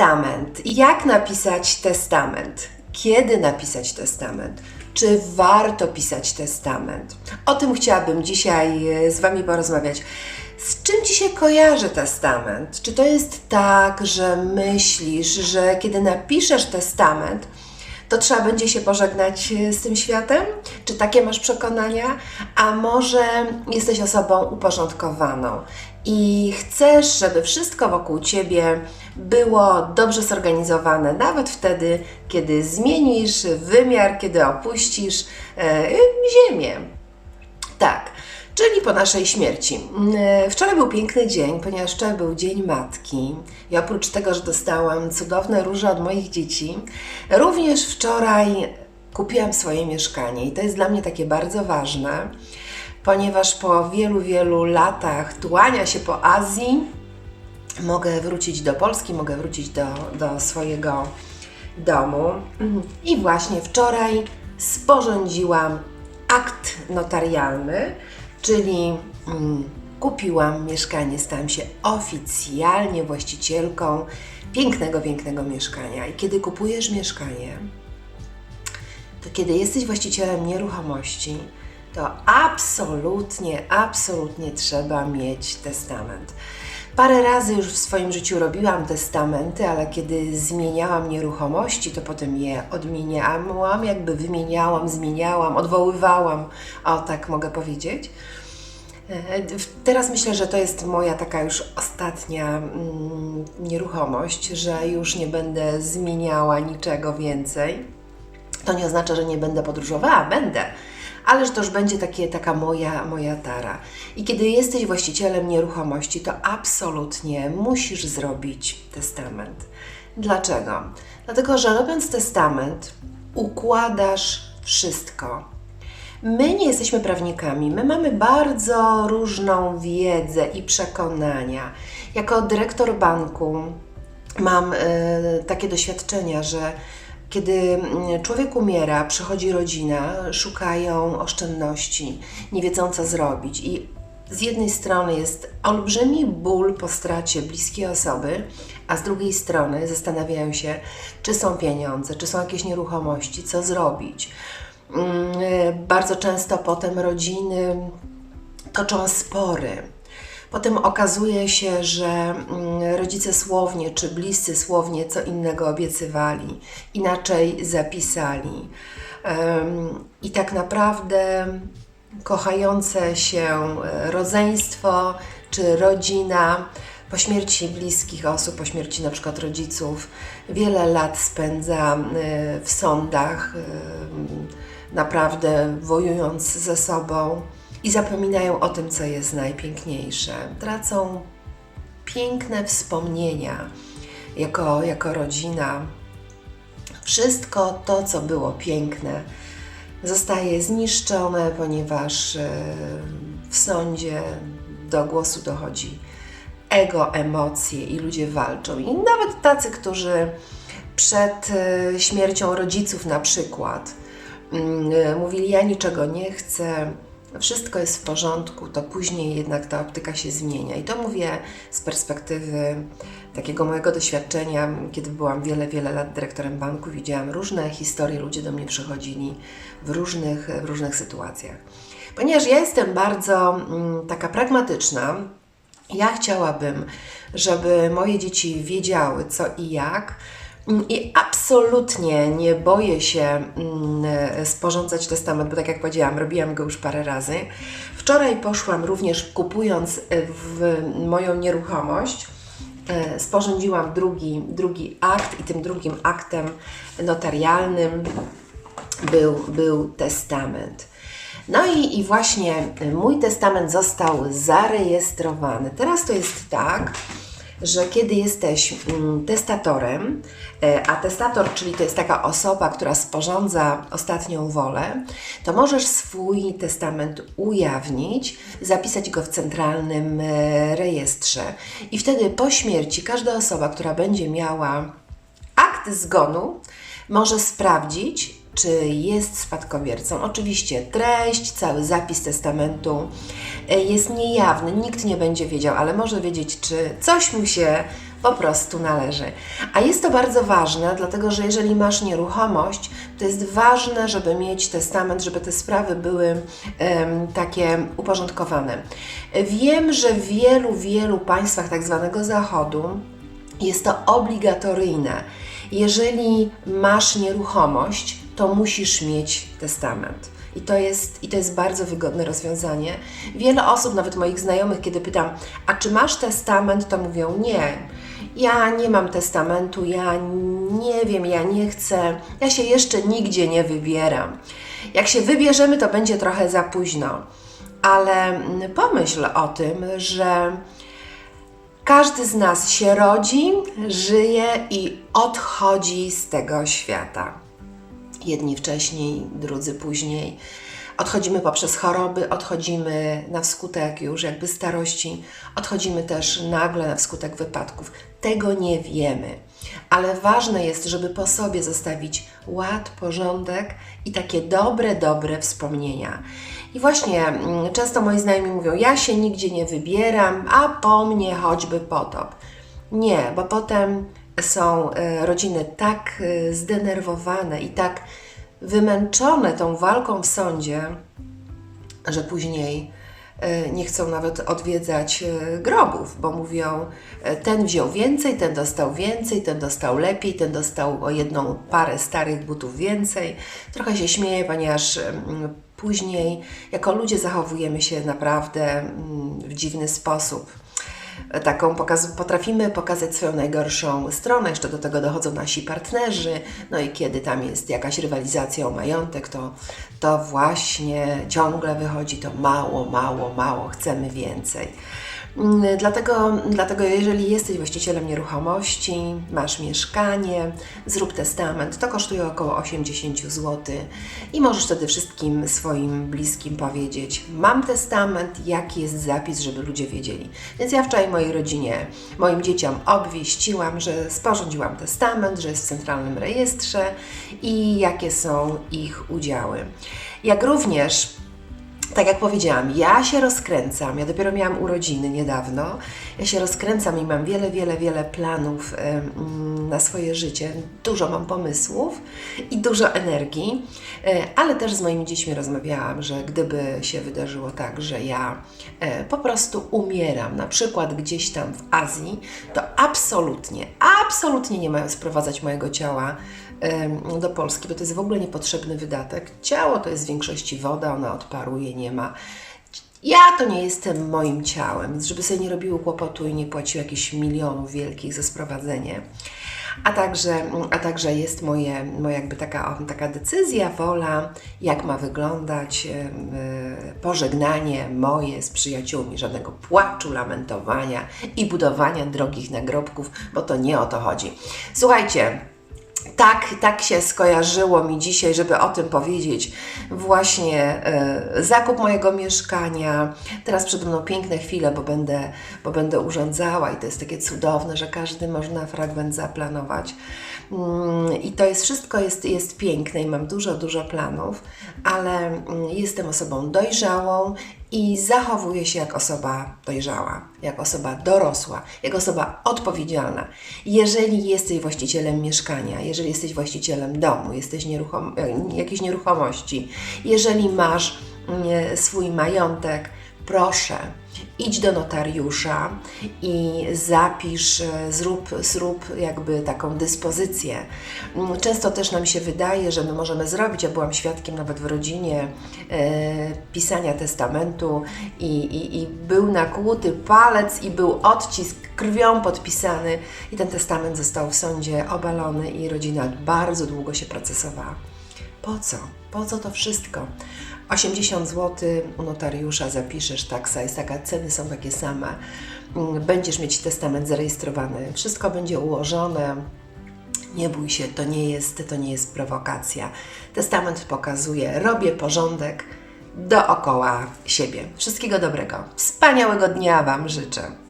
Testament. Jak napisać testament? Kiedy napisać testament? Czy warto pisać testament? O tym chciałabym dzisiaj e, z Wami porozmawiać. Z czym Ci się kojarzy testament? Czy to jest tak, że myślisz, że kiedy napiszesz testament, to trzeba będzie się pożegnać e, z tym światem? Czy takie masz przekonania? A może jesteś osobą uporządkowaną i chcesz, żeby wszystko wokół ciebie było dobrze zorganizowane, nawet wtedy, kiedy zmienisz wymiar, kiedy opuścisz e, Ziemię. Tak. Czyli po naszej śmierci. E, Wczoraj był piękny dzień, ponieważ wczoraj był Dzień Matki. I oprócz tego, że dostałam cudowne róże od moich dzieci, również wczoraj kupiłam swoje mieszkanie. I to jest dla mnie takie bardzo ważne, ponieważ po wielu, wielu latach tułania się po Azji mogę wrócić do Polski, mogę wrócić do, do swojego domu. I właśnie wczoraj sporządziłam akt notarialny, czyli mm, kupiłam mieszkanie, stałam się oficjalnie właścicielką pięknego, pięknego mieszkania. I kiedy kupujesz mieszkanie, to kiedy jesteś właścicielem nieruchomości, to absolutnie, absolutnie trzeba mieć testament. Parę razy już w swoim życiu robiłam testamenty, ale kiedy zmieniałam nieruchomości, to potem je odmieniałam, jakby wymieniałam, zmieniałam, odwoływałam. O, tak mogę powiedzieć. E, Teraz myślę, że to jest moja taka już ostatnia mm, nieruchomość, że już nie będę zmieniała niczego więcej. To nie oznacza, że nie będę podróżowała, będę, ale że to już będzie takie, taka moja, moja tara. I kiedy jesteś właścicielem nieruchomości, to absolutnie musisz zrobić testament. Dlaczego? Dlatego, że robiąc testament, układasz wszystko. My nie jesteśmy prawnikami, my mamy bardzo różną wiedzę i przekonania. Jako dyrektor banku mam e, takie doświadczenia, że kiedy mm, człowiek umiera, przychodzi rodzina, szukają oszczędności, nie wiedzą co zrobić i z jednej strony jest olbrzymi ból po stracie bliskiej osoby, a z drugiej strony zastanawiają się, czy są pieniądze, czy są jakieś nieruchomości, co zrobić. Mm, e, Bardzo często potem rodziny toczą spory. Potem okazuje się, że mm, rodzice słownie czy bliscy słownie co innego obiecywali, inaczej zapisali. I tak naprawdę kochające się e, rodzeństwo czy rodzina po śmierci bliskich osób, po śmierci na przykład rodziców, wiele lat spędza e, w sądach, naprawdę wojując ze sobą i zapominają o tym, co jest najpiękniejsze. Tracą piękne wspomnienia jako, jako rodzina. Wszystko to, co było piękne, zostaje zniszczone, ponieważ e, w sądzie do głosu dochodzi ego, emocje i ludzie walczą. I nawet tacy, którzy przed e, śmiercią rodziców na przykład mm, e, mówili: Ja niczego nie chcę, wszystko jest w porządku, to później jednak ta optyka się zmienia. I to mówię z perspektywy takiego mojego doświadczenia, kiedy byłam wiele, wiele lat dyrektorem banku, widziałam różne historie, ludzie do mnie przychodzili w różnych, w różnych sytuacjach. Ponieważ ja jestem bardzo mm, taka pragmatyczna, ja chciałabym, żeby moje dzieci wiedziały co i jak. I absolutnie nie boję się mm, sporządzać testament, bo tak jak powiedziałam, robiłam go już parę razy. Wczoraj poszłam również kupując w moją nieruchomość. e, Sporządziłam drugi, drugi akt i tym drugim aktem notarialnym był, był testament. No i, i właśnie mój testament został zarejestrowany. Teraz to jest tak, że kiedy jesteś mm, testatorem, e, a testator, czyli to jest taka osoba, która sporządza ostatnią wolę, to możesz swój testament ujawnić, zapisać go w centralnym e, rejestrze. I wtedy po śmierci każda osoba, która będzie miała akt zgonu, może sprawdzić, czy jest spadkobiercą. Oczywiście treść, cały zapis testamentu e, jest niejawny, nikt nie będzie wiedział, ale może wiedzieć, czy coś mu się po prostu należy. A jest to bardzo ważne, dlatego że jeżeli masz nieruchomość, to jest ważne, żeby mieć testament, żeby te sprawy były em, takie uporządkowane. Wiem, że w wielu, wielu państwach tak zwanego Zachodu jest to obligatoryjne. Jeżeli masz nieruchomość, to musisz mieć testament. I to, jest, I to jest bardzo wygodne rozwiązanie. Wiele osób, nawet moich znajomych, kiedy pytam, a czy masz testament, to mówią nie. Ja nie mam testamentu, ja nie wiem, ja nie chcę, ja się jeszcze nigdzie nie wybieram. Jak się wybierzemy, to będzie trochę za późno. Ale mm, pomyśl o tym, że każdy z nas się rodzi, żyje i odchodzi z tego świata. Jedni wcześniej, drudzy później. Odchodzimy poprzez choroby, odchodzimy na wskutek już jakby starości, odchodzimy też nagle na wskutek wypadków. Tego nie wiemy, ale ważne jest, żeby po sobie zostawić ład, porządek i takie dobre, dobre wspomnienia. I właśnie mm, często moi znajomi mówią: Ja się nigdzie nie wybieram, a po mnie choćby potop. Nie, bo potem są e, rodziny tak e, zdenerwowane i tak wymęczone tą walką w sądzie, że później e, nie chcą nawet odwiedzać grobów, bo mówią, ten wziął więcej, ten dostał więcej, ten dostał lepiej, ten dostał o jedną parę starych butów więcej. Trochę się śmieję, ponieważ później jako ludzie zachowujemy się naprawdę mm, w dziwny sposób taką pokaz, potrafimy pokazać swoją najgorszą stronę, jeszcze do tego dochodzą nasi partnerzy, no i kiedy tam jest jakaś rywalizacja o majątek, to, to właśnie ciągle wychodzi to mało, mało, mało, chcemy więcej. Mm, Dlatego, dlatego, jeżeli jesteś właścicielem nieruchomości, masz mieszkanie, zrób testament, to kosztuje około 80 zł i możesz wtedy wszystkim swoim bliskim powiedzieć: Mam testament, jaki jest zapis, żeby ludzie wiedzieli. Więc ja wczoraj mojej rodzinie, moim dzieciom obwieściłam, że sporządziłam testament, że jest w centralnym rejestrze i jakie są ich udziały. Jak również tak jak powiedziałam, ja się rozkręcam. Ja dopiero miałam urodziny niedawno. Ja się rozkręcam i mam wiele, wiele, wiele planów em, na swoje życie. Dużo mam pomysłów i dużo energii, e, ale też z moimi dziećmi rozmawiałam, że gdyby się wydarzyło tak, że ja e, po prostu umieram, na przykład gdzieś tam w Azji, to absolutnie, absolutnie nie mają sprowadzać mojego ciała do Polski, bo to jest w ogóle niepotrzebny wydatek. Ciało to jest w większości woda, ona odparuje, nie ma. Ja to nie jestem moim ciałem, żeby sobie nie robiły kłopotu i nie płaciły jakichś milionów wielkich za sprowadzenie. A także, a także jest moje, moja jakby taka, taka decyzja, wola, jak ma wyglądać e, pożegnanie moje z przyjaciółmi. Żadnego płaczu, lamentowania i budowania drogich nagrobków, bo to nie o to chodzi. Słuchajcie, tak, tak się skojarzyło mi dzisiaj, żeby o tym powiedzieć. Właśnie e, zakup mojego mieszkania. Teraz przede mną piękne chwile, bo będę, bo będę urządzała i to jest takie cudowne, że każdy można fragment zaplanować. Mm, I to jest wszystko jest, jest piękne i mam dużo, dużo planów, ale mm, jestem osobą dojrzałą i zachowuję się jak osoba dojrzała, jak osoba dorosła, jak osoba odpowiedzialna. Jeżeli jesteś właścicielem mieszkania, jeżeli jesteś właścicielem domu, jesteś nieruchom, e, jakiejś nieruchomości, jeżeli masz mm, swój majątek, proszę, idź do notariusza i zapisz, e, zrób, zrób jakby taką dyspozycję. Mm, Często też nam się wydaje, że my możemy zrobić, ja byłam świadkiem nawet w rodzinie e, pisania testamentu i, i, i był nakłuty palec i był odcisk krwią podpisany i ten testament został w sądzie obalony i rodzina bardzo długo się procesowała. Po co? Po co to wszystko? 80 zł u notariusza zapiszesz, taksa jest taka, ceny są takie same. Mm, Będziesz mieć testament zarejestrowany, wszystko będzie ułożone. Nie bój się, to nie jest, to nie jest prowokacja. Testament pokazuje, robię porządek dookoła siebie. Wszystkiego dobrego. Wspaniałego dnia Wam życzę.